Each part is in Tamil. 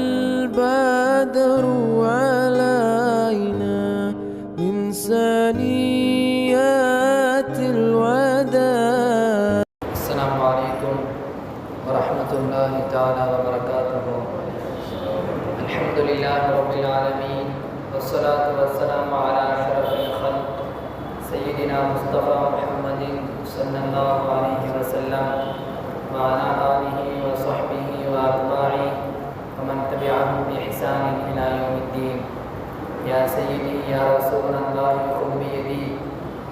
البدر علينا من سنيات الوداع. السلام عليكم ورحمة الله تعالى وبركاته. الحمد لله رب العالمين والصلاة والسلام على أشرف الخلق سيدنا مصطفى محمد صلى الله عليه وسلم وعلى آله وصحبه ومن تبعهم بإحسان إلى يوم الدين. يا سيدي يا رسول الله خذ بيدي.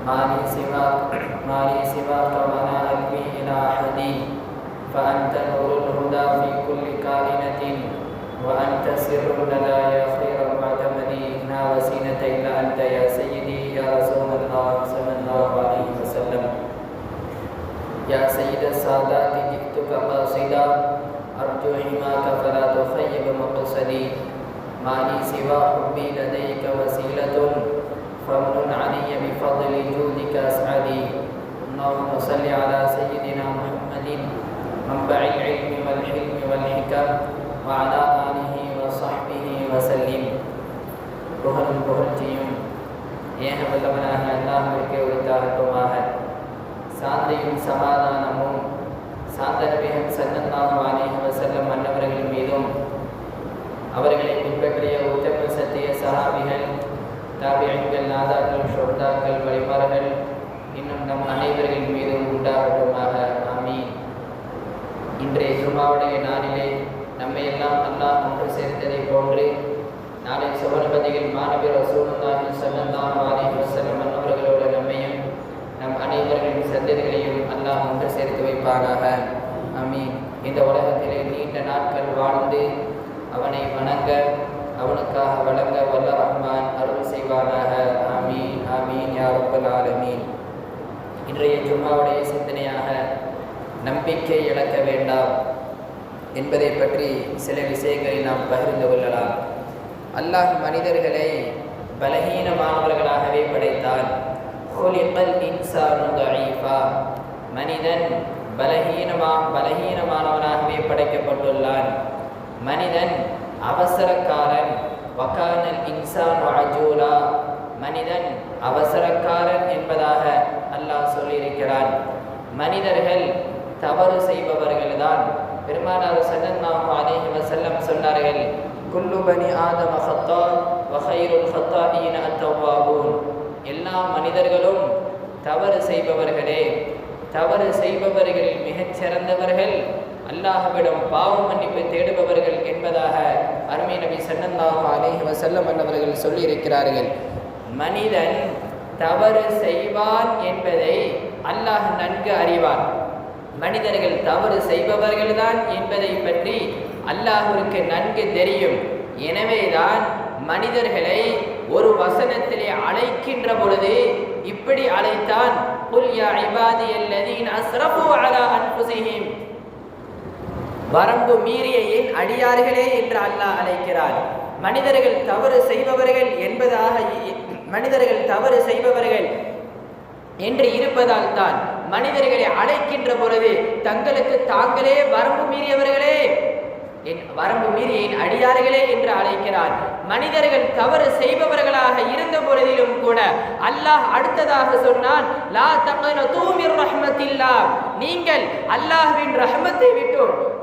ما لي سواك ما لي سواك ولا ألوي إلى أحد. فأنت نور الهدى في كل كائنة وأنت سر لنا يا خير المعتمد لا وسيلة إلا أنت. يا سيدي يا رسول الله صلى الله عليه وسلم. يا سيد السادات جئتك قاصدا. أرجو حماك فلا تخيب مقصدي ما لي سوى حبي لديك وسيلة فمن علي بفضل جودك أسعدي اللهم صل على سيدنا محمد منبع العلم والحلم والحكم وعلى آله وصحبه وسلم புகழும் புகழ்ச்சியும் ஏக வல்லவனாக அல்லாஹிற்கு உரித்தாகட்டுமாக சாந்தியும் சமாதானமும் சாந்த நபிகள் சல்லல்லாஹு அலைஹி மன்னவர்களின் மன்னவர்கள் மீதும் அவர்களை பின்பற்றிய உத்தம சத்திய சஹாபிகள் தாபியங்கள் நாதாக்கள் ஷோர்தாக்கள் வழிபாடுகள் இன்னும் நம் அனைவர்கள் மீதும் உண்டாகட்டுமாக. ஆமீன். இன்றைய ஜுமாவுடைய நாளிலே நம்மை எல்லாம் நல்லா ஒன்று சேர்த்ததை போன்று நாளை சுவர்பதிகள் மாணவி ரசூலுல்லாஹி ஸல்லல்லாஹு அலைஹி வஸல்லம் அனைவர்களின் சந்ததிகளையும் அல்லாஹ் ஒன்று சேர்த்து வைப்பானாக. அமீன் இந்த உலகத்திலே நீண்ட நாட்கள் வாழ்ந்து அவனை வணங்க அவனுக்காக வழங்க வல்ல ரஹ்மான் அருள் செய்வானாக. ஆமீன். ஆமீன் யாருப்பல் ஆலமீன். இன்றைய ஜும்மாவுடைய சிந்தனையாக நம்பிக்கை இழக்க வேண்டாம் என்பதை பற்றி சில விஷயங்களை நாம் பகிர்ந்து கொள்ளலாம். அல்லாஹ் மனிதர்களை பலகீனமானவர்களாகவே படைத்தான். மனிதன் பலகீனமா பலகீனமானவனாகவே படைக்கப்பட்டுள்ளான் மனிதன் அவசரக்காரன் வகானல் இன்சான் அஜூலா மனிதன் அவசரக்காரன் என்பதாக அல்லாஹ் சொல்லியிருக்கிறான் மனிதர்கள் தவறு செய்பவர்கள்தான் பெருமானார் சல்லல்லாஹு அலைஹி வஸல்லம் சொன்னார்கள் குல்லு பனி ஆதம ஹத்தா வஹைருல் ஹத்தாஈன அத்தவாபூன் எல்லா மனிதர்களும் தவறு செய்பவர்களே. தவறு செய்பவர்களில் மிகச் சிறந்தவர்கள் அல்லாஹ்விடம் பாவ மன்னிப்பு தேடுபவர்கள் என்பதாக அருமை நபி சல்லல்லாஹு அலைஹி வஸல்லம் அவர்கள் சொல்லியிருக்கிறார்கள். மனிதன் தவறு செய்வான் என்பதை அல்லாஹ் நன்கு அறிவான். மனிதர்கள் தவறு செய்பவர்கள்தான் என்பதை பற்றி அல்லாஹுவிற்கு நன்கு தெரியும். எனவேதான் மனிதர்களை ஒரு வசனத்திலே அழைக்கின்ற பொழுது இப்படி அழைத்தான் புல் யா இபாதி அல்லதீன் அஸ்ரஃபு அலா அன்ஃபுஸிஹிம். வரம்பு மீறிய என் அடியார்களே என்று அல்லாஹ் அழைக்கிறார். மனிதர்கள் தவறு செய்பவர்கள் என்பதாக மனிதர்கள் தவறு செய்பவர்கள் என்று இருப்பதால் தான் மனிதர்களை அழைக்கின்ற பொழுது தங்களுக்கு தாங்களே வரம்பு மீறியவர்களே என் வரம்பு மீறி என் அடியார்களே என்று அழைக்கிறார் மனிதர்கள் தவறு செய்பவர்களாக இருந்த பொழுதிலும் கூட அல்லாஹ் அடுத்ததாக சொன்னான் லா தூமிர் ரஹ்மத்தில்லா. நீங்கள் அல்லாஹ்வின் ரஹமத்தை விட்டு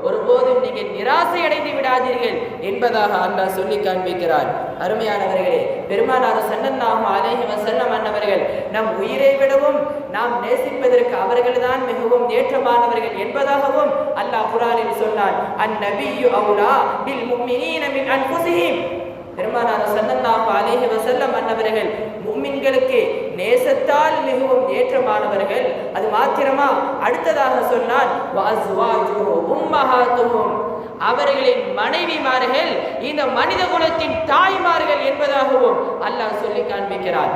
ஒருபோதும் நீங்கள் நிராசை அடைந்து விடாதீர்கள் என்பதாக அல்லாஹ் சொல்லி காண்பிக்கிறார். அருமையானவர்களே பெருமானார் சன்னன்னாகும் அலேஹி வசல்லம் அன்னவர்கள் நம் உயிரை விடவும் நாம் நேசிப்பதற்கு அவர்கள்தான் மிகவும் ஏற்றமானவர்கள் என்பதாகவும் அல்லாஹ் குரானில் சொன்னான் அந்நபியு அவுலா பில் முஃமினீன மின் அன்ஃபுஸிஹிம். பெருமானார் சல்லல்லாஹு அலேஹி வசல்லம் அன்னவர்கள் மும்மின்களுக்கு நேசத்தால் மிகவும் ஏற்றமானவர்கள். அது மாத்திரமா? அடுத்ததாக சொன்னான் அவர்களின் மனைவிமார்கள் இந்த மனித குலத்தின் தாய்மார்கள் என்பதாகவும் அல்லாஹ் சொல்லி காண்பிக்கிறார்.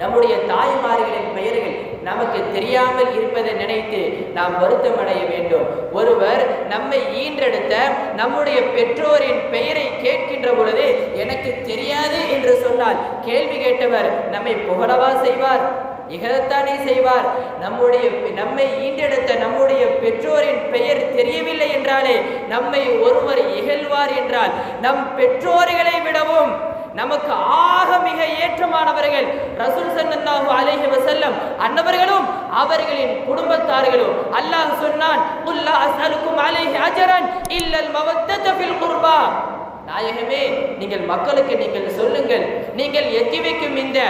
நம்முடைய தாய்மார்களின் பெயர்கள் நமக்கு தெரியாமல் இருப்பதை நினைத்து நாம் வருத்தம் அடைய வேண்டும். ஒருவர் நம்மை ஈன்றெடுத்த நம்முடைய பெற்றோரின் பெயரை கேட்கின்ற பொழுது எனக்கு தெரியாது என்று சொன்னால் கேள்வி கேட்டவர் நம்மை புகழவா செய்வார்? இகழத்தானே செய்வார்? நம்முடைய நம்மை ஈண்டெடுத்த நம்முடைய பெற்றோரின் பெயர் தெரியவில்லை என்றாலே நம்மை ஒருவர் இகழ்வார் என்றால் நம் பெற்றோர்களை விடவும் நமக்கு ஆக மிக ஏற்றமானவர்கள் ரசூல் சன்னல்லாஹு அலைஹி வஸல்லம். அன்னவர்களும் அவர்களின் குடும்பத்தார்களும். அல்லாஹ் சொன்னான் குல் லா அஸ்அலுக்கும் அலைஹி அஜரன் இல்லல் மவத்தத ஃபில் குர்பா. நாயகமே நீங்கள் மக்களுக்கு நீங்கள் சொல்லுங்கள். நீங்கள் எத்தி வைக்கும் இந்த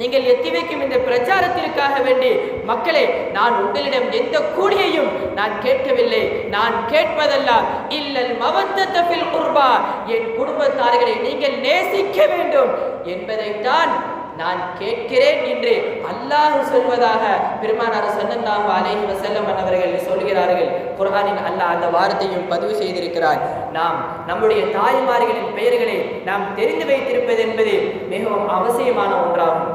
நீங்கள் எத்தி வைக்கும் இந்த பிரச்சாரத்திற்காக வேண்டி மக்களே நான் உங்களிடம் எந்த கூலியையும் நான் கேட்கவில்லை. நான் கேட்பதெல்லாம் இல்லல் மவத்தத்த குர்பா. என் குடும்பத்தார்களை நீங்கள் நேசிக்க வேண்டும் என்பதைத்தான் நான் கேட்கிறேன் என்று அல்லாஹ் சொல்வதாக பெருமானார் ஸல்லல்லாஹு அலேஹி வசல்லம் அவர்கள் சொல்கிறார்கள். குர்ஹானின் அல்லாஹ் அந்த வார்த்தையும் பதிவு செய்திருக்கிறார். நாம் நம்முடைய தாய்மார்களின் பெயர்களை நாம் தெரிந்து வைத்திருப்பது என்பது மிகவும் அவசியமான ஒன்றாகும்.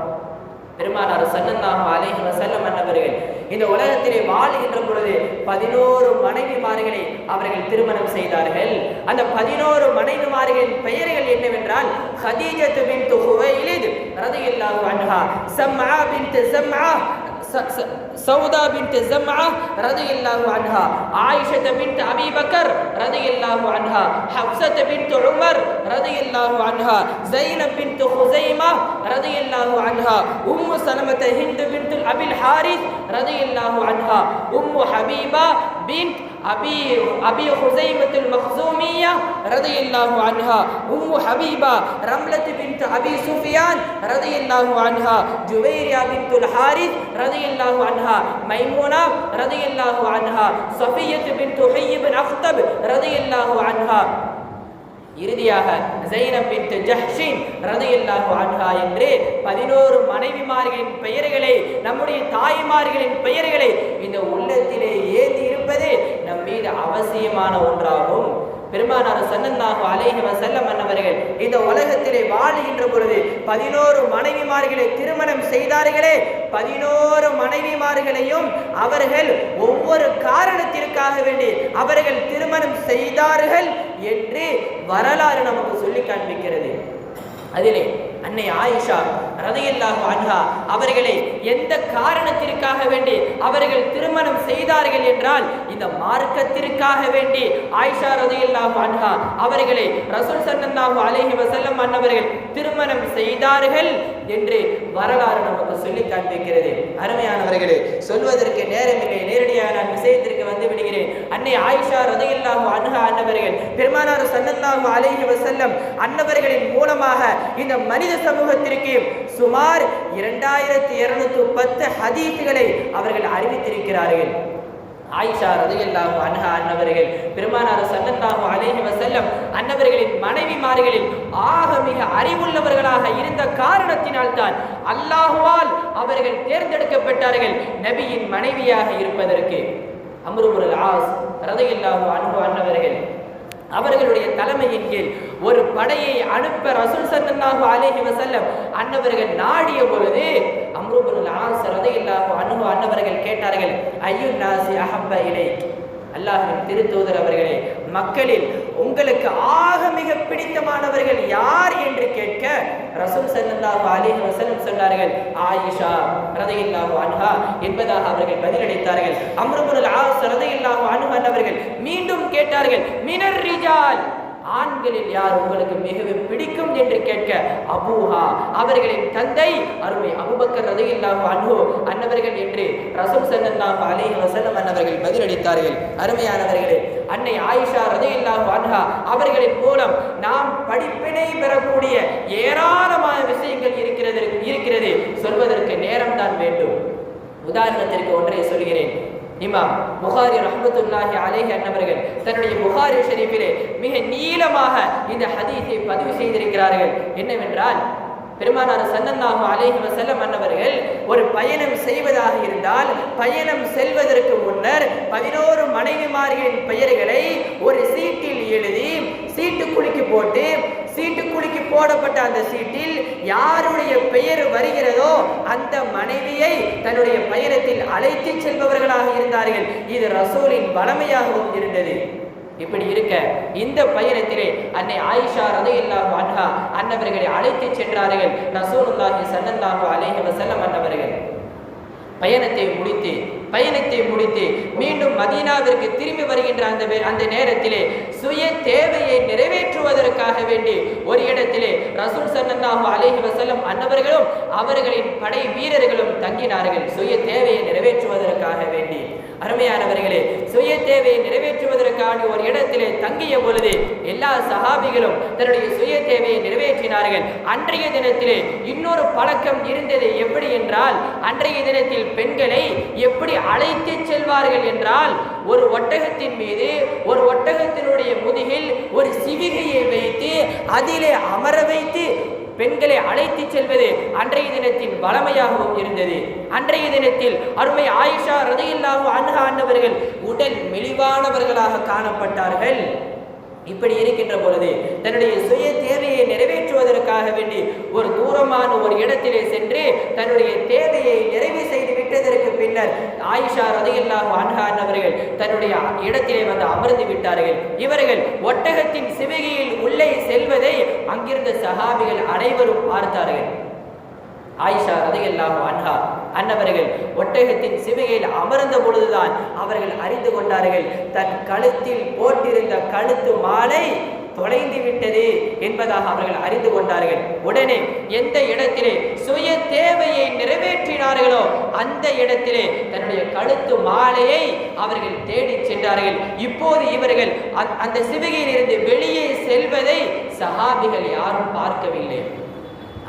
பெருமானார் ஸல்லல்லாஹு அலேஹி வஸல்லம் அன்னவர்கள் இந்த உலகத்திலே வாழ்கின்ற பொழுது பதினோரு மனைவிமார்களை அவர்கள் திருமணம் செய்தார்கள். அந்த பதினோரு மனைவிமார்களின் பெயர்கள் என்னவென்றால் ஹதீஜத்து பின்த் ஹுவைலித் ரலியல்லாஹு அன்ஹா சம்மா பின் சம்ஆ س- س- سوداء بنت زمعة رضي الله عنها عائشة بنت أبي بكر رضي الله عنها حفصة بنت عمر رضي الله عنها زينب بنت خزيمة رضي الله عنها أم سلمة هند بنت أبي الحارث رضي الله عنها أم حبيبة بنت أبي أبي خزيمة المخزومية رضي الله عنها أم حبيبة رملة بنت أبي سفيان رضي الله عنها جويريا بنت الحارث رضي الله عنها. அன்ஹா மைமூனா ரதியல்லாஹு அன்ஹா சஃபியத் பின் துஹையிபின் அஃதப் ரதியல்லாஹு அன்ஹா. இறுதியாக ஜைனப் பின்ட் ஜஹ்ஷின் ரதையில்லாஹு அன்ஹா என்று பதினோரு மனைவிமார்களின் பெயர்களை நம்முடைய தாய்மார்களின் பெயர்களை இந்த உள்ளத்திலே ஏந்தி இருப்பது நம் மீது அவசியமான ஒன்றாகும். பெருமானார் சல்லல்லாஹு அலைஹி வஸல்லம் அன்னவர்கள் இந்த உலகத்திலே வாழுகின்ற பொழுது பதினோரு மனைவிமார்களை திருமணம் செய்தார்களே பதினோரு மனைவிமார்களையும் அவர்கள் ஒவ்வொரு காரணத்திற்காக வேண்டி அவர்கள் திருமணம் செய்தார்கள் என்று வரலாறு நமக்கு சொல்லி காண்பிக்கிறது. அதிலே அன்னை ஆயிஷா ரதையல்லாஹு அன்ஹா அவர்களை எந்த காரணத்திற்காக வேண்டி அவர்கள் திருமணம் செய்தார்கள் என்றால் இந்த மார்க்கத்திற்காக வேண்டி ஆயிஷா ரதையல்லாஹு அன்ஹா அவர்களை ரசூல் ஸல்லல்லாஹு அலைஹி வஸல்லம் அன்னவர்கள் திருமணம் செய்தார்கள் என்று வரலாறு நமக்கு சொல்லி காண்பிக்கிறது அருமையானவர்களே சொல்வதற்கு நேரமில்லை நேரடியாக நான் விஷயத்திற்கு வந்து விடுகிறேன். அன்னை ஆயிஷா ரதையல்லாஹு அன்ஹா அன்னவர்கள் பெருமானார் ஸல்லல்லாஹு அலைஹி வசல்லம் அன்னவர்களின் மூலமாக இந்த மனித சமூகத்திற்கு சுமார் இரண்டாயிரத்தி இருநூத்தி பத்து ஹதீஸ்களை அவர்கள் அறிவித்திருக்கிறார்கள். ஆயிஷா ரலியல்லாஹு அன்ஹா அன்னவர்கள் பெருமானார் சல்லல்லாஹு அலைஹி வசல்லம் அன்னவர்களின் மனைவிமார்களில் ஆக மிக அறிவுள்ளவர்களாக இருந்த காரணத்தினால் தான் அல்லாஹுவால் அவர்கள் தேர்ந்தெடுக்கப்பட்டார்கள் நபியின் மனைவியாக இருப்பதற்கு. அம்ருபுல் ஆஸ் ரலியல்லாஹு அன்பு அன்னவர்கள் அவர்களுடைய தலைமையின் கீழ் ஒரு படையை அனுப்ப ரசூல் சல்லாஹு அலேஹி வசல்லம் அன்னவர்கள் நாடிய பொழுது அம்ருபுல் ஆஸ் ரலியல்லாஹு அன்ஹு அன்னவர்கள் கேட்டார்கள் ஐயுன் நாசி அஹப்ப இலைக்? அல்லாஹ்வின் திருத்தூதர் அவர்களே மக்களில் உங்களுக்கு ஆக மிக பிடித்தமானவர்கள் யார் என்று கேட்க? ரசூல் ஸல்லல்லாஹு அலைஹி வஸல்லம் சொன்னார்கள் ஆயிஷா ரலியல்லாஹு அன்ஹா என்பதாக அவர்கள் பதிலளித்தார்கள். அம்ருபுல் ஆஸ் ரலியல்லாஹு அன்ஹு அன்னவர்கள் மீண்டும் கேட்டார்கள் மினர் ரிஜால் ஆண்களில் யார் உங்களுக்கு மிகவும் பிடிக்கும் என்று கேட்க அபூஹா அவர்களின் தந்தை அருமை அபுபக்கர் ரதையில்லாஹு அன்ஹு அன்னவர்கள் என்று ரசூல் ஸல்லல்லாஹு அலைஹி வசனம் அன்னவர்கள் பதிலளித்தார்கள் அருமையானவர்களே அன்னை ஆயிஷா ரதையில்லாஹு அன்ஹா அவர்களின் மூலம் நாம் படிப்பினை பெறக்கூடிய ஏராளமான விஷயங்கள் இருக்கிறது இருக்கிறது. சொல்வதற்கு நேரம் தான் வேண்டும். உதாரணத்திற்கு ஒன்றை சொல்கிறேன். இமாம் புகாரி ரஹமத்துல்லாஹி அலேஹி அன்னவர்கள் தன்னுடைய புகாரி ஷெரீஃபிலே மிக நீளமாக இந்த ஹதீஸை பதிவு செய்திருக்கிறார்கள். என்னவென்றால் பெருமானார் சல்லல்லாஹு அலேஹி வஸல்லம் அன்னவர்கள் ஒரு பயணம் செய்வதாக இருந்தால் பயணம் செல்வதற்கு முன்னர் பதினோரு மனைவிமார்களின் பெயர்களை ஒரு சீட்டில் எழுதி சீட்டு குலுக்கி போட்டு சீட்டு குலுக்கி போடப்பட்ட அந்த சீட்டில் யாருடைய பெயர் வருகிறதோ அந்த மனைவியை தன்னுடைய பயணத்தில் அழைத்து செல்பவர்களாக இருந்தார்கள். இது ரசூலின் வளமையாகவும் இருந்தது. இப்படி இருக்க இந்த பயணத்திலே அன்னை ஆயிஷா ரதையில்லாஹு அன்ஹா அன்னவர்களை அழைத்து சென்றார்கள். ரசூலுல்லாஹி ஸல்லல்லாஹு அலேஹி வசல்லம் அன்னவர்கள். பயணத்தை முடித்து பயணத்தை முடித்து மீண்டும் மதீனாவிற்கு திரும்பி வருகின்ற அந்த அந்த நேரத்திலே சுய தேவையை நிறைவேற்றுவதற்காக வேண்டி ஒரு இடத்திலே ரசூல் ஸல்லல்லாஹு அலைஹி வசல்லம் அன்னவர்களும் அவர்களின் படை வீரர்களும் தங்கினார்கள். சுய தேவையை நிறைவேற்றுவதற்காக வேண்டி. அருமையானவர்களே சுய தேவையை நிறைவேற்றுவதற்கான ஒரு இடத்திலே தங்கிய பொழுது எல்லா சகாபிகளும் தன்னுடைய சுய தேவையை நிறைவேற்றினார்கள். அன்றைய தினத்திலே இன்னொரு பழக்கம் இருந்தது எப்படி என்றால் அன்றைய தினத்தில் பெண்களை எப்படி அழைத்து செல்வார்கள் என்றால் ஒரு ஒட்டகத்தின் மீது ஒரு ஒட்டகத்தினுடைய முதுகில் ஒரு சிவிகையை வைத்து அதிலே அமர வைத்து பெண்களை அழைத்து செல்வது அன்றைய தினத்தின் வளமையாகவும் இருந்தது. அன்றைய தினத்தில் அருமை ஆயிஷா ரதையில்லாவும் அன்ஹா அன்னவர்கள் உடல் மெலிவானவர்களாக காணப்பட்டார்கள். இப்படி இருக்கின்ற பொழுது தன்னுடைய சுய தேவை நிறைவேற்றுவதற்காக வேண்டி ஒரு தூரமான ஒரு இடத்திலே சென்று தன்னுடைய தேவையை நிறைவு செய்து விட்டதற்கு பின்னர் ஆயிஷா ரதையில்லாஹு அன்ஹா அன்னவர்கள் தன்னுடைய இடத்திலே வந்து அமர்ந்து விட்டார்கள். இவர்கள் ஒட்டகத்தின் சிவிகையில் உள்ளே செல்வதை அங்கிருந்த சகாபிகள் அனைவரும் பார்த்தார்கள். ஆயிஷா ரதையெல்லாம் அன்ஹா அன்னவர்கள் ஒட்டகத்தின் சிவிகையில் அமர்ந்த பொழுதுதான் அவர்கள் அறிந்து கொண்டார்கள். தன் கழுத்தில் போட்டிருந்த கழுத்து மாலை தொலைந்து விட்டது என்பதாக அவர்கள் அறிந்து கொண்டார்கள். உடனே எந்த இடத்திலே சுய தேவையை நிறைவேற்றினார்களோ அந்த இடத்திலே தன்னுடைய கழுத்து மாலையை அவர்கள் தேடிச் சென்றார்கள். இப்போது இவர்கள் அந்த- அந்த சிவிகையில் இருந்து வெளியே செல்வதை சஹாபிகள் யாரும் பார்க்கவில்லை.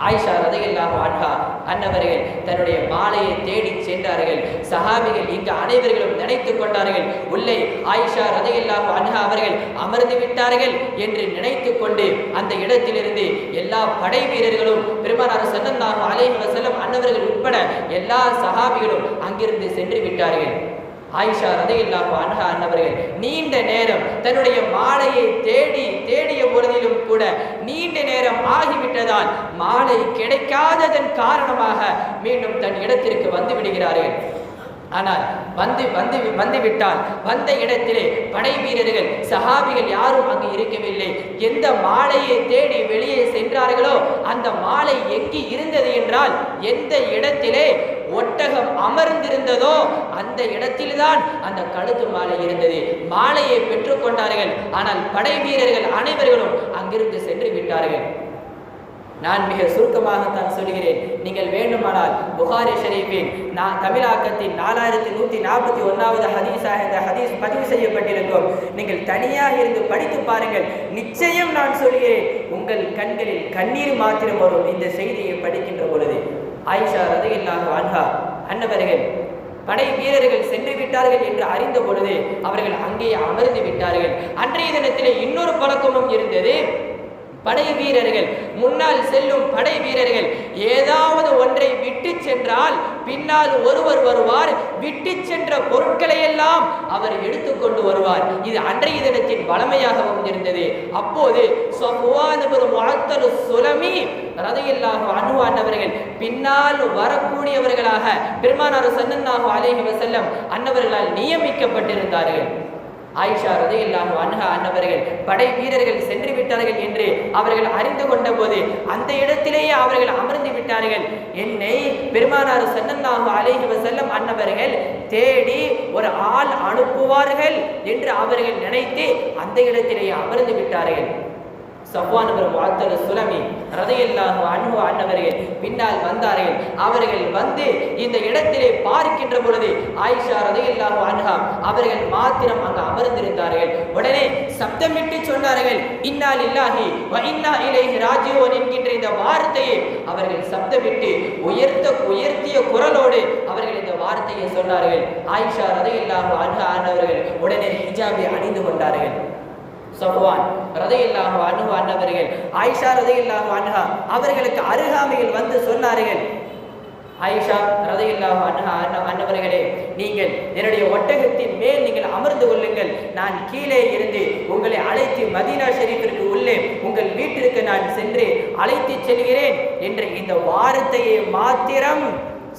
ஆயிஷா ரதையில்லாம ஆன்ஹா அன்னவர்கள் தன்னுடைய மாலையை தேடிச் சென்றார்கள். சஹாபிகள் இங்கு அனைவர்களும் நினைத்துக் கொண்டார்கள். உள்ளே ஆயிஷா ரதையில்லாம அன்ஹா அவர்கள் அமர்ந்து விட்டார்கள் என்று நினைத்துக் கொண்டு அந்த இடத்திலிருந்து எல்லா படை வீரர்களும் பெருமானார் சல்லல்லாஹு அலைஹி வஸல்லம் அன்னவர்கள் உட்பட எல்லா சஹாபிகளும் அங்கிருந்து சென்று விட்டார்கள். ஆயிஷா ரதையில்லாம அன்ஹா அன்னவர்கள் நீண்ட நேரம் தன்னுடைய மாலையை தேடி தேடிய பொழுதிலும் கூட நீண்ட நேரம் ஆகிவிட்டதால் மாலை கிடைக்காததன் காரணமாக மீண்டும் தன் இடத்திற்கு வந்து விடுகிறார்கள் ஆனால் வந்து வந்து வந்து விட்டால் வந்த இடத்திலே படை வீரர்கள் சஹாபிகள் யாரும் அங்கு இருக்கவில்லை. எந்த மாலையை தேடி வெளியே சென்றார்களோ அந்த மாலை எங்கு இருந்தது என்றால் எந்த இடத்திலே ஒட்டகம் அமர்ந்திருந்ததோ அந்த இடத்தில்தான் அந்த கழுத்து மாலை இருந்தது. மாலையை பெற்றுக்கொண்டார்கள். ஆனால் படை வீரர்கள் அனைவர்களும் அங்கிருந்து சென்று விட்டார்கள். நான் மிக சுருக்கமாகத்தான் சொல்கிறேன். நீங்கள் வேண்டுமானால் புகாரி ஷரீஃபின் நான் தமிழாக்கத்தின் நாலாயிரத்தி நூற்றி நாற்பத்தி ஒன்றாவது ஹதீஸாக இந்த ஹதீஸ் பதிவு செய்யப்பட்டிருக்கும். நீங்கள் தனியாக இருந்து படித்து பாருங்கள். நிச்சயம் நான் சொல்கிறேன். உங்கள் கண்களில் கண்ணீர் மாத்திரம் வரும். இந்த செய்தியை படிக்கின்ற பொழுது. ஆயிஷா ரதையில்லாக அன்ஹா அன்னவர்கள் படை வீரர்கள் சென்று விட்டார்கள் என்று அறிந்த பொழுது அவர்கள் அங்கே அமர்ந்து விட்டார்கள். அன்றைய தினத்திலே இன்னொரு பழக்கமும் இருந்தது. படை வீரர்கள் முன்னால் செல்லும் படை வீரர்கள் ஏதாவது ஒன்றை விட்டு சென்றால் பின்னால் ஒருவர் வருவார் விட்டு சென்ற பொருட்களை எல்லாம் அவர் எடுத்துக்கொண்டு வருவார். இது அன்றைய தினத்தின் வளமையாகவும் இருந்தது. அப்போது சுலமி ரதையில்லாக அணுவாண்டவர்கள் பின்னால் வரக்கூடியவர்களாக பெருமானார் சன்னன்னாக அலேஹி வசல்லம் அன்னவர்களால் நியமிக்கப்பட்டிருந்தார்கள். ஆயிஷா இல்லாமல் அன்ஹா அன்னவர்கள் படை வீரர்கள் சென்று விட்டார்கள் என்று அவர்கள் அறிந்து கொண்ட போது அந்த இடத்திலேயே அவர்கள் அமர்ந்து விட்டார்கள். என்னை பெருமானார் சன்னல்லாஹு அலைஹி வஸல்லம் அன்னவர்கள் தேடி ஒரு ஆள் அனுப்புவார்கள் என்று அவர்கள் நினைத்து அந்த இடத்திலேயே அமர்ந்து விட்டார்கள். சஃப்வானவர் வாழ்த்தல் சுலமி ரதையில்லாஹு அன்பு அன்னவர்கள் பின்னால் வந்தார்கள். அவர்கள் வந்து இந்த இடத்திலே பார்க்கின்ற பொழுது ஆயிஷா ரதையில்லாஹு அன்ஹா அவர்கள் மாத்திரம் அங்கு அமர்ந்திருந்தார்கள். உடனே சப்தமிட்டு சொன்னார்கள் இன்னால் இல்லாஹி வ இன்னா இலைஹி என்கின்ற இந்த வார்த்தையை அவர்கள் சப்தமிட்டு உயர்த்த உயர்த்திய குரலோடு அவர்கள் இந்த வார்த்தையை சொன்னார்கள். ஆயிஷா ரதையில்லாஹு அன்ஹா ஆனவர்கள் உடனே ஹிஜாபை அணிந்து கொண்டார்கள். சஃப்வான் ரதையில்லாக அன்ஹு அண்ணவர்கள் ஆயிஷா ரதையில்லாக அணுகா அவர்களுக்கு அருகாமையில் வந்து சொன்னார்கள். ஆயிஷா ரதையில்லாக அணுகா அண்ணா அண்ணவர்களே நீங்கள் என்னுடைய ஒட்டகத்தின் மேல் நீங்கள் அமர்ந்து கொள்ளுங்கள். நான் கீழே இருந்து உங்களை அழைத்து மதீனா ஷெரீஃபிற்கு உள்ளே உங்கள் வீட்டிற்கு நான் சென்று அழைத்து செல்கிறேன். என்ற இந்த வார்த்தையை மாத்திரம்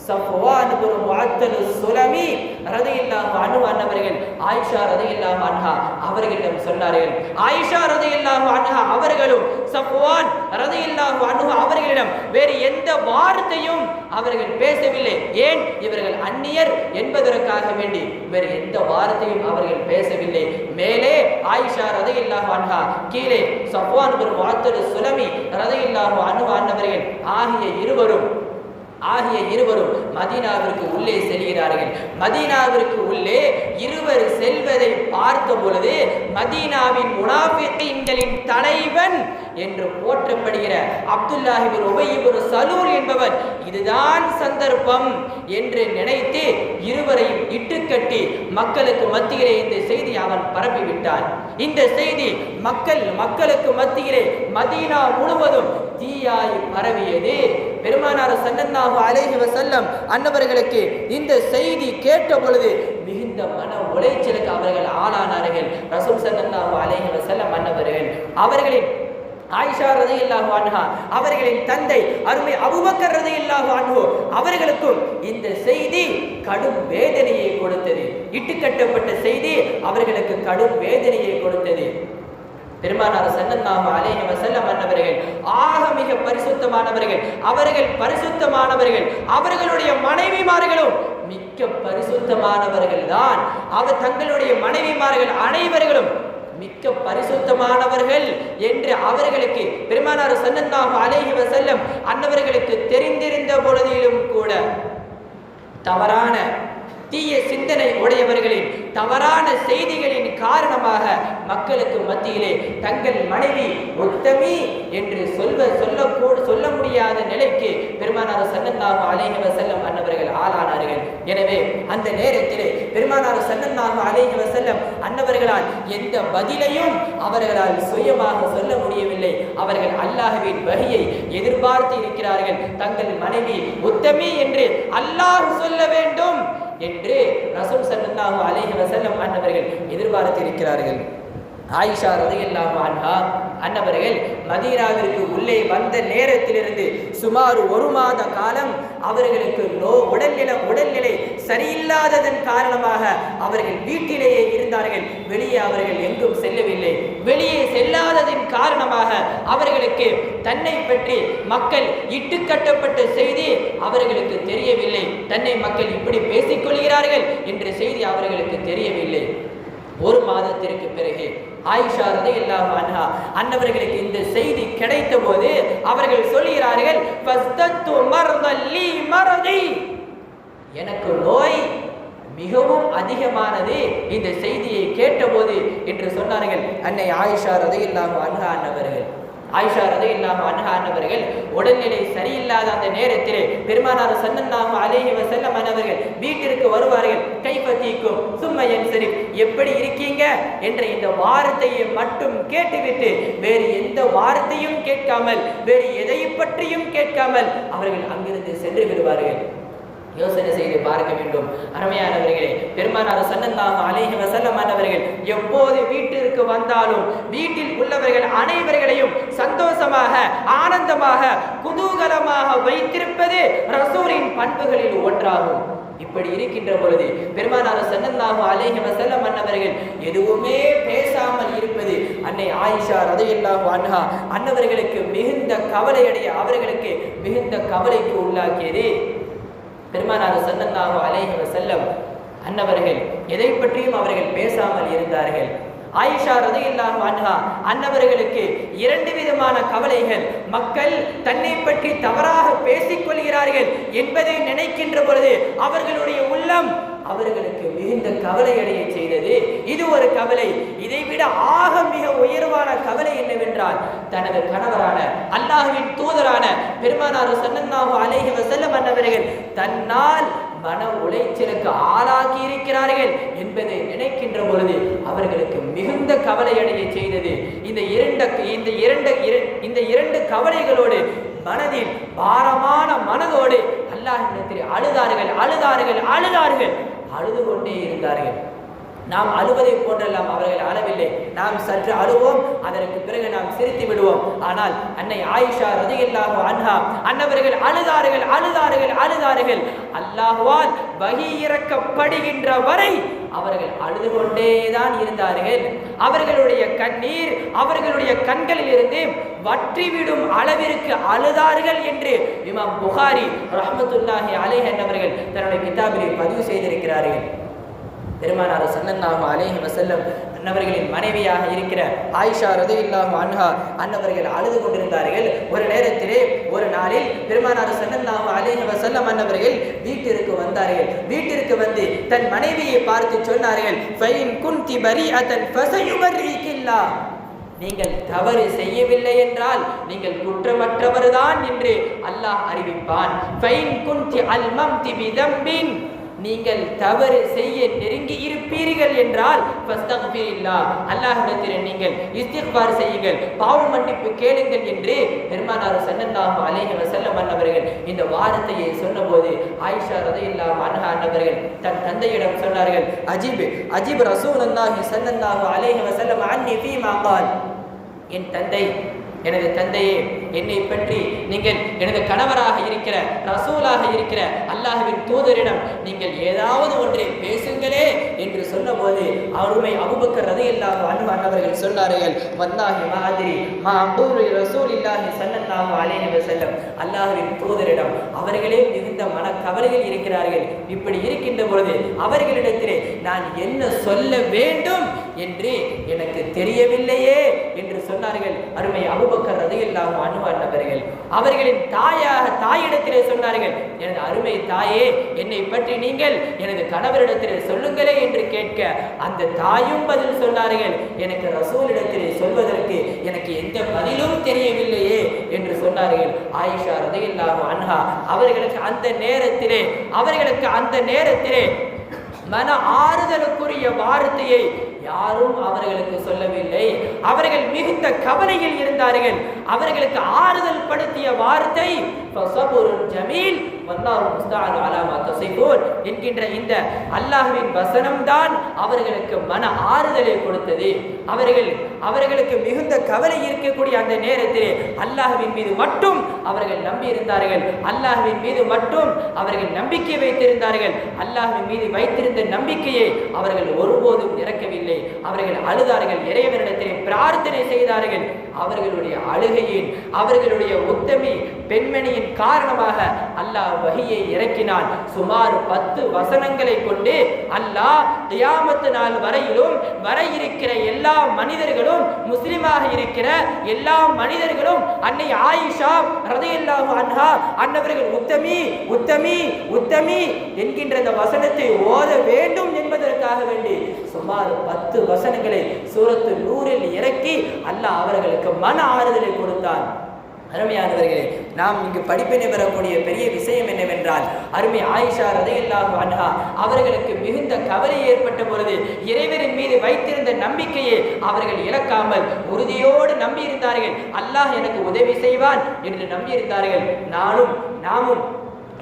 சஃப்வான் ஒரு முஅத்தல் சுலமி ரலியல்லாஹு அனு அன்னவர்கள் ஆயிஷா ரலியல்லாஹு அன்ஹா அவர்களிடம் சொன்னார்கள். ஆயிஷா ரலியல்லாஹு அன்ஹா அவர்களும் சஃப்வான் ரலியல்லாஹு அனு அவர்களிடம் வேறு எந்த வார்த்தையும் அவர்கள் பேசவில்லை. ஏன்? இவர்கள் அந்நியர் என்பதற்காக வேண்டி வேறு எந்த வார்த்தையும் அவர்கள் பேசவில்லை. மேலே ஆயிஷா ரதையில்லாஹு அன்ஹா கீழே சஃப்வான் ஒரு வாத்தரு சுலமி ரதையில்லாஹு அனு அன்னவர்கள் ஆகிய இருவரும் ஆகிய இருவரும் மதீனாவிற்கு உள்ளே செல்கிறார்கள். மதீனாவிற்கு உள்ளே இருவர் செல்வதை பார்த்த பொழுது மதீனாவின் முனாஃபிகளின் தலைவன் என்று போற்றப்படுகிற அப்துல்லாஹிபின் உபயிபுர் சலூர் என்பவர் இதுதான் சந்தர்ப்பம் என்று நினைத்து இருவரையும் இட்டுக்கட்டி மக்களுக்கு மத்தியிலே இந்த செய்தி அவன் பரப்பிவிட்டான். இந்த செய்தி மக்கள் மக்களுக்கு மத்தியிலே மதீனா முழுவதும் தீயாய் பரவியது. பெருமானார் சல்லல்லாஹு அலேஹி வசல்லம் அன்னவர்களுக்கு இந்த செய்தி கேட்ட பொழுது மிகுந்த மன உளைச்சலுக்கு அவர்கள் ஆளானார்கள். ரசூல் சல்லல்லாஹு அலேஹி வசல்லம் அன்னவர்கள் அவர்களின் ஆயிஷா ரதையில்லாஹு அன்ஹா அவர்களின் தந்தை அருமை அபுபக்கர் ரதையில்லாஹு அன்ஹோ அவர்களுக்கும் இந்த செய்தி கடும் வேதனையை கொடுத்தது. இட்டுக்கட்டப்பட்ட செய்தி அவர்களுக்கு கடும் வேதனையை கொடுத்தது. பெருமானார் சல்லல்லாஹு அலைஹி வஸல்லம் அன்னவர்கள் ஆக மிக பரிசுத்தமானவர்கள் அவர்கள் பரிசுத்தமானவர்கள் அவர்களுடைய மனைவிமார்களும் மிக்க பரிசுத்தமானவர்கள் தான் அவர் தங்களுடைய மனைவிமார்கள் அனைவர்களும் மிக்க பரிசுத்தமானவர்கள் என்று அவர்களுக்கு பெருமானார் சல்லல்லாஹு அலேஹி வசல்லம் அன்னவர்களுக்கு தெரிந்திருந்த பொழுதிலும் கூட தவறான தீய சிந்தனை உடையவர்களின் தவறான செய்திகளின் காரணமாக மக்களுக்கு மத்தியிலே தங்கள் மனைவி உத்தமி என்று சொல்வ சொல்ல சொல்ல முடியாத நிலைக்கு பெருமானார் சன்னந்தாகும் அலைஹி வஸல்லம் அன்னவர்கள் ஆளானார்கள். எனவே அந்த நேரத்திலே பெருமானார் சன்னந்தாகும் அலைஹி செல்லம் அன்னவர்களால் எந்த பதிலையும் அவர்களால் சுயமாக சொல்ல முடியவில்லை. அவர்கள் அல்லாஹுவின் வகையை எதிர்பார்த்து இருக்கிறார்கள். தங்கள் மனைவி உத்தமி என்று அல்லாஹ் சொல்ல வேண்டும். என்று ரசூல் ஸல்லல்லாஹு அலைஹி வஸல்லம் அன்னவர்கள் எதிர்பார்த்து இருக்கிறார்கள் ஆயிஷா ரதையல்லாஹு அன்ஹா அன்னவர்கள் மதீனாவிற்கு உள்ளே வந்த நேரத்திலிருந்து சுமார் ஒரு மாத காலம் அவர்களுக்கு நோ உடல்நிலை உடல்நிலை சரியில்லாததன் காரணமாக அவர்கள் வீட்டிலேயே இருந்தார்கள். வெளியே அவர்கள் எங்கும் செல்லவில்லை. வெளியே செல்லாததின் காரணமாக அவர்களுக்கு தன்னை பற்றி மக்கள் இட்டுக்கட்டப்பட்ட செய்தி அவர்களுக்கு தெரியவில்லை. தன்னை மக்கள் இப்படி பேசிக்கொள்கிறார்கள் என்ற செய்தி அவர்களுக்கு தெரியவில்லை. ஒரு மாதத்திற்கு பிறகு ஆயிஷா இல்லாம அன்ஹா அன்னவர்களுக்கு இந்த செய்தி கிடைத்த போது அவர்கள் சொல்கிறார்கள் எனக்கு நோய் மிகவும் அதிகமானது இந்த செய்தியை கேட்டபோது என்று சொன்னார்கள் அன்னை ஆயிஷா இல்லாம அன்ஹா அன்னவர்கள். ஆயிஷா இல்லாம அன்ஹா அன்னவர்கள் உடல்நிலை சரியில்லாத அந்த நேரத்திலே பெருமானார் சல்லல்லாஹு அலேஹி வசல்லம் அன்னவர்கள் வீட்டிற்கு வருவார்கள். கைப்பத்திக்கும் சும்மையன் சரி எப்படி இருக்கீங்க? என்ற இந்த வார்த்தையை மட்டும் கேட்டுவிட்டு வேறு எந்த வார்த்தையும் கேட்காமல் வேறு எதை பற்றியும் கேட்காமல் அவர்கள் அங்கிருந்து சென்று விடுவார்கள். யோசனை செய்து பார்க்க வேண்டும். அருமையானவர்களே பெருமானார் சல்லல்லாஹு அலேஹி வஸல்லம் எப்போது வீட்டிற்கு வந்தாலும் வீட்டில் உள்ளவர்கள் அனைவர்களையும் சந்தோஷமாக ஆனந்தமாக குதூகலமாக வைத்திருப்பது ரசூரின் பண்புகளில் ஒன்றாகும். இப்படி இருக்கின்ற பொழுது பெருமானார் சல்லல்லாஹு அலைஹி வஸல்லம் அன்னவர்கள் எதுவுமே பேசாமல் இருப்பது அன்னை ஆயிஷா ரதையல்லாஹு அன்ஹா அன்னவர்களுக்கு மிகுந்த கவலையடைய அவர்களுக்கு மிகுந்த கவலைக்கு உள்ளாக்கியது பெருமானார் சல்லல்லாஹு அலைஹி வசல்லம் அன்னவர்கள். எதை பற்றியும் அவர்கள் பேசாமல் இருந்தார்கள். ஆயிஷா ரதையில்லாஹு அன்ஹா அன்னவர்களுக்கு இரண்டு விதமான கவலைகள். மக்கள் தன்னை பற்றி தவறாக பேசிக் கொள்கிறார்கள் என்பதை நினைக்கின்ற பொழுது அவர்களுடைய உள்ளம் அவர்களுக்கு மிகுந்த கவலை அடைய செய்தது. இது ஒரு கவலை. இதைவிட ஆக மிக உயர்வான கவலை என்னவென்றால் தனது கணவரான அல்லாஹுவின் தூதரான பெருமானார் சல்லல்லாஹு அலேஹி வஸல்லம் அன்னவர்கள் தன்னால் மன உளைச்சலுக்கு ஆளாகி இருக்கிறார்கள் என்பதை நினைக்கின்ற பொழுது அவர்களுக்கு மிகுந்த கவலையடைய செய்தது. இந்த இரண்டு இந்த இரண்டு இந்த இரண்டு கவலைகளோடு மனதில் பாரமான மனதோடு அல்லாஹ் அழுதார்கள் அழுதார்கள் அழுதார்கள் அழுது கொண்டே இருந்தார்கள். நாம் அழுவதை போன்றெல்லாம் அவர்கள் அழவில்லை. நாம் சற்று அழுவோம் அதற்கு பிறகு நாம் சிரித்து விடுவோம். ஆனால் அன்னை ஆயிஷா ரதியல்லாஹு அன்ஹா அன்னவர்கள் அழுதார்கள் அழுதார்கள் அழுதார்கள். அல்லாஹுவால் வகி இறக்கப்படுகின்ற வரை அவர்கள் அழுது கொண்டேதான் இருந்தார்கள். அவர்களுடைய கண்ணீர் அவர்களுடைய கண்களில் இருந்து வற்றிவிடும் அளவிற்கு அழுதார்கள் என்று இமாம் புகாரி ரஹமத்துல்லாஹி அலை என்பவர்கள் தன்னுடைய கிதாபிலே பதிவு செய்திருக்கிறார்கள். பெருமானார் சல்லல்லாஹு அலேஹி வசல்லம் அன்னவர்களின் மனைவியாக இருக்கிற ஆயிஷா ரதியுல்லாஹு அன்ஹா அன்னவர்கள் அழுது கொண்டிருந்தார்கள். ஒரு நேரத்திலே ஒரு நாளில் பெருமானார் சல்லல்லாஹு அலேஹி வசல்லம் அன்னவர்கள் வீட்டிற்கு வந்தார்கள். வீட்டிற்கு வந்து தன் மனைவியை பார்த்து சொன்னார்கள் ஃபைன் குந்தி பரீஅத்தன் ஃபசயுபர்ரிகில்லா நீங்கள் தவறு செய்யவில்லை என்றால் நீங்கள் குற்றமற்றவர்தான் என்று அல்லாஹ் அறிவிப்பான். நீங்கள் தவறு செய்ய நெருங்கி இருப்பீர்கள் என்றால் அல்லாஹிடத்தில் நீங்கள் இஸ்திஃபார் செய்யுங்கள். பாவ மன்னிப்பு கேளுங்கள் என்று பெருமானார் சன்னல்லாஹு அலேஹி வசல்லம் அன்னவர்கள் இந்த வார்த்தையை சொன்னபோது ஆயிஷா ரதையில்லாம் அன்ஹா அன்னவர்கள் தன் தந்தையிடம் சொன்னார்கள் அஜிப் அஜிப் ரசூல் அல்லாஹி சன்னல்லாஹு அலேஹி வசல்லம் அன்னி ஃபீமா என் தந்தை எனது தந்தையே என்னை பற்றி நீங்கள் எனது கணவராக இருக்கிற ரசூலாக இருக்கிற அல்லாஹுவின் தூதரிடம் நீங்கள் ஏதாவது ஒன்றை பேசுங்களே என்று சொன்னபோது அருமை அபுபக்கர் ரதையில்லாஹு அன்பு அண்ணவர்கள் சொன்னார்கள் வல்லாஹி மாதிரி மா அபூரி ரசூல் இல்லாஹி சல்லல்லாஹு அலைஹி வஸல்லம். அல்லாஹுவின் தூதரிடம் அவர்களே மிகுந்த மனக்கவலையில் இருக்கிறார்கள். இப்படி இருக்கின்ற பொழுது அவர்களிடத்திலே நான் என்ன சொல்ல வேண்டும் என்று எனக்கு தெரியவில்லையே என்று சொன்னார்கள் அருமை அபுபக்கர் ரதையில்லாமல் அனு பண்ணவர்கள் அவர்களின் தாயாக தாயிடத்திலே சொன்னார்கள் எனது அருமை தாயே என்னை பற்றி நீங்கள் எனது கணவரிடத்திலே சொல்லுங்களே என்று கேட்க அந்த தாயும் பதில் சொன்னார்கள் எனக்கு ரசூலிடத்திலே சொல்வதற்கு எனக்கு எந்த பதிலும் தெரியவில்லையே என்று சொன்னார்கள். ஆயிஷா ரதையில்லாம அன்ஹா அவர்களுக்கு அந்த நேரத்திலே அவர்களுக்கு அந்த நேரத்திலே மன ஆறுதலுக்குரிய வார்த்தையை யாரும் அவர்களுக்கு சொல்லவில்லை. அவர்கள் மிகுந்த கவலையில் இருந்தார்கள். அவர்களுக்கு ஆறுதல் படுத்திய வார்த்தை ஜமீல் என்கின்ற இந்த அல்லாஹ்வின் வசனம்தான் அவர்களுக்கு மன ஆறுதலை கொடுத்தது. அவர்கள் அவர்களுக்கு மிகுந்த கவலை இருக்கக்கூடிய அந்த நேரத்திலே அல்லாஹுவின் மீது மட்டும் அவர்கள் நம்பி இருந்தார்கள் மீது மட்டும் அவர்கள் நம்பிக்கை வைத்திருந்தார்கள். அல்லாஹுவின் மீது வைத்திருந்த நம்பிக்கையை அவர்கள் ஒருபோதும் இறக்கவில்லை. அவர்கள் அழுதார்கள். இறைவனிடத்திலே பிரார்த்தனை செய்தார்கள். அவர்களுடைய அழுகையின் அவர்களுடைய உத்தமி பெண்மணியின் காரணமாக அல்லாஹ் வகையை இறக்கினான். சுமார் பத்து வசனங்களை கொண்டு அல்லாஹ் தியாமத்து நாள் வரையிலும் வர இருக்கிற எல்லா மனிதர்களும் முஸ்லிமாக இருக்கிற எல்லா மனிதர்களும் அன்னை ஆயிஷா ரதையில்லாஹு அன்ஹா அன்னவர்கள் உத்தமி உத்தமி உத்தமி என்கின்ற இந்த வசனத்தை ஓத வேண்டும் என்பதற்காக வேண்டி சுமார் பத்து வசனங்களை சூரத்து நூறில் இறக்கி அல்லாஹ் அவர்களுக்கு மன ஆறுதலை கொடுத்தான். அருமையானவர்களே நாம் இங்கு படிப்பினை பெறக்கூடிய பெரிய விஷயம் என்னவென்றால் அருமை ஆயிஷா ரதையில்லாஹு அண்ணா அவர்களுக்கு மிகுந்த கவலை ஏற்பட்ட பொழுது இறைவரின் மீது வைத்திருந்த நம்பிக்கையை அவர்கள் இழக்காமல் உறுதியோடு நம்பியிருந்தார்கள். அல்லாஹ் எனக்கு உதவி செய்வான் என்று நம்பியிருந்தார்கள். நானும் நாமும்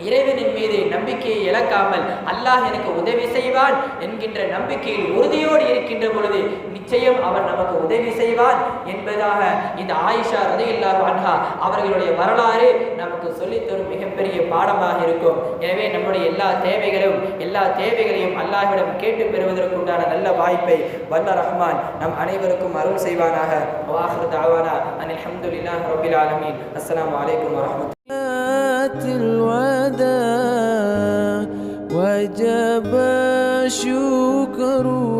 இறைவனின் மீது நம்பிக்கையை இழக்காமல் அல்லாஹ் எனக்கு உதவி செய்வான் என்கின்ற நம்பிக்கையில் உறுதியோடு இருக்கின்ற பொழுது நிச்சயம் அவர் நமக்கு உதவி செய்வான் என்பதாக இந்த ஆயிஷா ரதையில்லாஹு அன்ஹா அவர்களுடைய வரலாறு நமக்கு சொல்லித்தரும் மிகப்பெரிய பாடமாக இருக்கும். எனவே நம்முடைய எல்லா தேவைகளும் எல்லா தேவைகளையும் அல்லாஹ்விடம் கேட்டு பெறுவதற்குண்டான நல்ல வாய்ப்பை வல்ல ரஹ்மான் நம் அனைவருக்கும் அருள் செய்வானாக. வாஹர் தாவானா அனில் அல்ஹம்துலில்லாஹி ரப்பில் ஆலமீன். வலைக்கம் வரமத்து حفلات الوداع. وجب شكره